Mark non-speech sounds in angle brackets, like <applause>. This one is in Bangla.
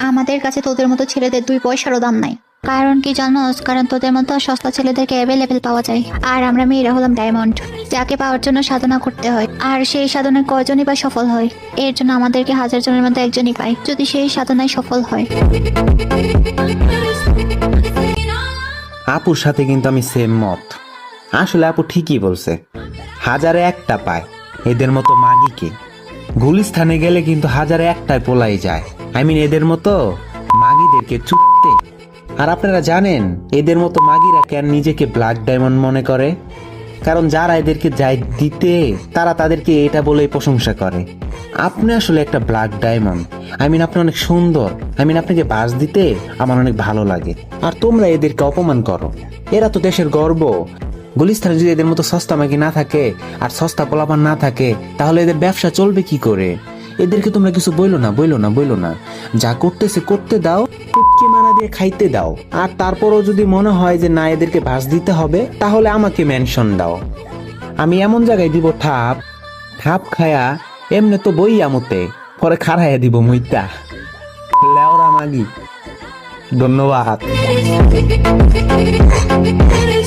আমাদের কাছে তোদের মতো ছেলেদের দুই পয়সারও দাম নাই। কারণ কি জানোস? কারণ তোদের মতো সস্তা ছেলেদেরকে অ্যাভেলেবেল পাওয়া যায়। আর আমরা মেয়েরা হলাম ডায়মন্ড যাকে পাওয়ার জন্য সাধনা করতে হয়। আর সেই সাধনায় কয়জনই বা সফল হয়? এর জন্য আমাদেরকে হাজার জনের মধ্যে একজনই পায়, যদি সেই সাধনায় সফল হয়। আপুর সাথে কিন্তু আমি সেম মত। আসলে আপু ঠিকই বলছে। হাজারে একটা পায়। এদের মতো মাগিকে। গুলিস্থানে গেলে কিন্তু হাজারে একটাই পোলাই যায়। আই মিন এদের মতো মাগিদেরকে চুপতে আর আপনারা জানেন, এদের মতো মাগিরা কেন নিজেকে ব্ল্যাক ডায়মন্ড মনে করে? কারণ যারা এদেরকে যাই দিতে, তারা তাদেরকে এটা বলেই প্রশংসা করে। আপনি আসলে একটা ব্ল্যাক ডায়মন্ড আই মিন আপনি অনেক সুন্দর। আই মিন আপনাকে বাস দিতে আমার অনেক ভালো লাগে। আর তোমরা এদেরকে অপমান করো। এরা তো দেশের গর্ব। গুলিস্তানে যদি এদের মতো সস্তা মাগি না থাকে আর সস্তা পোলাপান না থাকে, তাহলে এদের ব্যবসা চলবে কি করে? এদেরকে তোমরা কিছু বইলো না বইলো না বইলো না। যা করতেছে করতে দাও, টুটকি মারা দিয়ে খাইতে দাও। আর তারপরও যদি মনে হয় যে না, এদেরকে ভাস দিতে হবে, তাহলে আমাকে মেনশন দাও। আমি এমন জায়গায় দিব ঠাপ ঠাপ খায়া এমনি তো বই আমতে, পরে খাড়াইয়া দিব মুইতা লেওরা মাগি, ধন্যবাদ। <laughs>